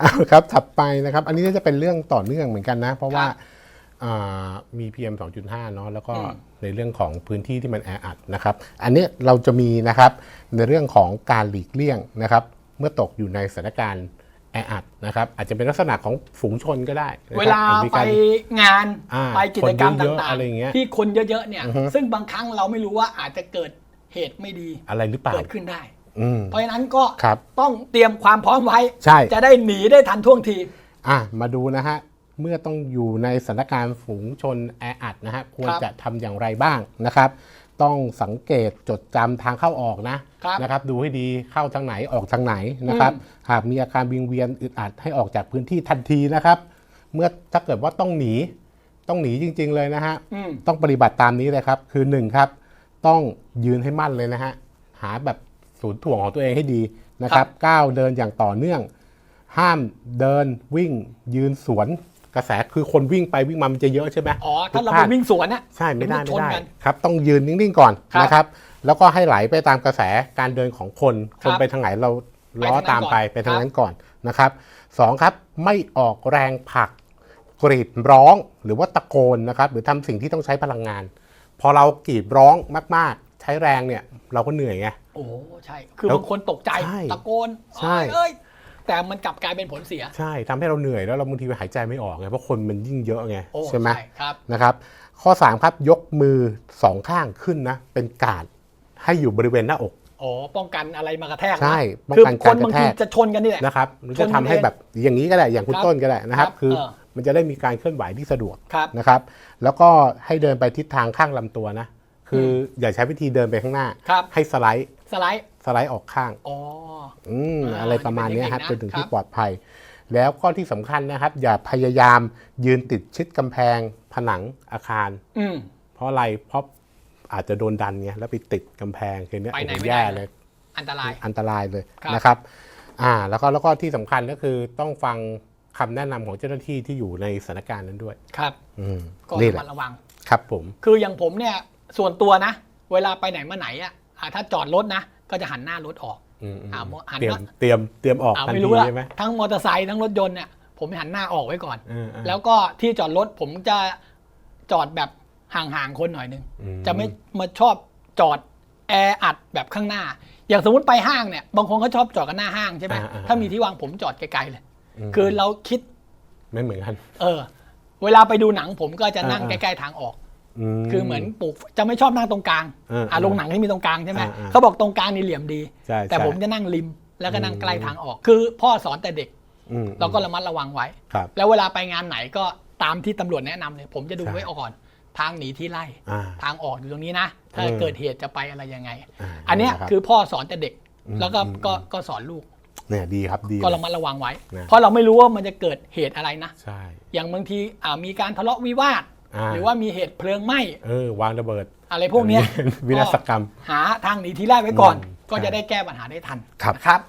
เอาครับถัดไปนะครับ อันนี้น่าจะเป็นเรื่องต่อเนื่องเหมือนกันนะ เพราะว่าอ่ามี PM 2.5 เนาะแล้วก็อืมในเรื่องของพื้นที่ที่มันแออัดนะครับ อันนี้เราจะมีนะครับในเรื่องของการหลีกเลี่ยงนะครับ เมื่อตกอยู่ในสถานการณ์แออัดนะครับอาจจะเป็นลักษณะของฝูงชนก็ได้นะครับเวลาอจจะมีไปการงานอ่าไปกิจกรรมคนเยอะๆต่างอะไรอย่างเงี้ยๆที่คนเยอะๆเนี่ยอือฮึซึ่งบางครั้งเราไม่รู้ว่าอาจจะเกิดเหตุไม่ดีอะไรหรือเปล่าเกิดขึ้นได้ อืม เพราะฉะนั้นก็ครับต้องเตรียมความพร้อมไว้ ใช่ จะได้หนีได้ทันท่วงที อะมาดูนะฮะ เมื่อต้องอยู่ในสถานการณ์ฝูงชนแออัดนะฮะควรครับจะทำอย่างไรบ้างนะครับ ต้องสังเกตจดจำทางเข้าออกนะครับนะครับ ดูให้ดีเข้าทางไหนออกทางไหนนะครับอืมหากมีอาการวิงเวียนอึดอัดให้ออกจากพื้นที่ทันทีนะครับ เมื่อถ้าเกิดว่าต้องหนีต้องหนีจริง ๆ เลยนะฮะ อืม ต้องปฏิบัติตามนี้เลยครับ คือหนึ่งครับ ต้องยืนให้มั่นเลยนะฮะ หาแบบ ศูนย์ถ่วงของตัวเองให้ดีนะครับก้าวเดินอย่างต่อเนื่อง ห้ามเดินวิ่งยืนสวนกระแสคือคนวิ่งไปวิ่งมามันจะเยอะใช่ไหมอ๋อถ้าเราพลไปดวิ่งสวนน่ะใช่ไม่ได้เดี๋ยวไม่มันชนได้กันครับ ต้องยืนนิ่งๆก่อนครับนะครับ แล้วก็ให้ไหลไปตามกระแสการเดินของคนคครับนไปทางไหนเราล้อไปทางนั้นตามไปก่อนไปทางครับนั้นก่อนนะครับสองครับไม่ออกแรงผลักกรีดร้องหรือว่าตะโกนนะครับ หรือทำสิ่งที่ต้องใช้พลังงาน พอเรากรีดร้องมากๆ ใช้แรงเนี่ย เราก็เหนื่อยไง โอ้ใช่ คือแล้วบางคนตกใจใช่ตะโกนใช่เอ้ยแต่มันกลับกลายเป็นผลเสียใช่ทำให้เราเหนื่อยแล้วเราบางทีหายใจไม่ออกไงเพราะคนมันยิ่งเยอะไงโอ้ใช่ไหมครับนะครับ ข้อ3ครับยกมือสองข้างขึ้นนะ เป็นการดให้อยู่บริเวณหน้าอก อ๋อป้องกันอะไรมากระแทกนะใช่ป้องคือกันคการนกบางระแททีกจะชนกันนี่แหละ นะครับหรือจะชนทำให้เองแบบอย่างนี้ก็ได้อย่างคุณครับต้นก็ได้นะครับ ครับคือเออ มันจะได้มีการเคลื่อนไหวที่สะดวกครับนะครับ แล้วก็ให้เดินไปทิศทางข้างลำตัวนะ คืออย่าใช้วิธีเดินไปข้างหน้า ครับ ให้สไลด์สไลด์สไลด์ออกข้างอ๋อ อืมอ่าอะไรประมาณเนี้ยครับนี่จเป็นนถึงเทคนิคนะที่ปลอดภัย แล้วข้อที่สำคัญนะครับ อย่าพยายามยืนติดชิดกำแพงผนังอาคาร อืม เพราะอะไรเพราะอาจจะโดนดันไงแล้วไปติดกำแพงคือเนี้ยไปไหนโอ้โหไม่ได้ แย่เลเลยยอันตราย อันตรายเลยครับ นะครับอ่าแล้วก็แล้วก็ที่สำคัญก็คือต้องฟังคำแนะนำของเจ้าหน้าที่ที่อยู่ในสถานการณ์นั้นด้วย ครับ อืมก็นี่ระแหมัละดระวัง ครับผม คืออย่างผมเนี่ย ส่วนตัวนะ เวลาไปไหนมาไหนอะอ่าถ้าจอดรถนะ ก็จะหันหน้ารถออก อืมอืมอ่าหันเตรียมว่าเตรียมเตรียมออกอ่าทันไม่ทีรู้ละใช่ไหมทั้งมอเตอร์ไซค์ทั้งรถยนต์เนี่ยผมหันหน้าออกไว้ก่อนเออเออแล้วก็ที่จอดรถผมจะจอดแบบห่างๆคนหน่อยหนึง อืมจะไม่มาชอบจอดแออัดแบบข้างหน้า อย่างสมมติไปห้างเนี่ย บางคนเขาชอบจอดกันหน้าห้างใช่ไหมอ่าอ่าถ้ามีที่วางผมจอดไกลๆเลย มคือเราคิด ไม่เหมือนกัน เออ เวลาไปดูหนังผมก็จะนั่งอ่าใกล้ๆทางออกม คือเหมือนปลูกจะไม่ชอบนั่งตรงกลางเอออ่าโรงหนังที่มีตรงกลางใช่ไหมอ่าอ่าเขาบอกตรงกลางนี่เหลี่ยมดีใช่แต่ใช่ผมจะนั่งริมแล้วก็นั่งอืมใกล้ทางออก คือพ่อสอนแต่เด็กอืมเราก็ระมัดระวังไว้ครับแล้วเวลาไปงานไหนก็ตามที่ตำรวจแนะนำเลยผมจะดูใช่ไว้ก่อน ทางหนีที่ไล่อ่าทางออกอยู่ตรงนี้นะ ถ้าอืมเกิดเหตุจะไปอะไรยังไงาอันเนี้ยะรับคือพ่อสอนแต่เด็กอืมแล้วก็อืมก็ก็สอนลูกเนี่ยดีครับดีก็ระมัดระวังไว้นะเพราะเราไม่รู้ว่ามันจะเกิดเหตุอะไรนะ ใช่ อย่างบางทีอ่ามีการทะเลาะวิวาทอ่า หรือว่ามีเหตุเพลิงไหม้เออวางระเบิด อะไรพวกเนี้ยวินาศกรรม หาทางหนีที่ไล่ไว้ก่อนอืมก็ใช่จะได้แก้ปัญหาได้ทันครับนะครับ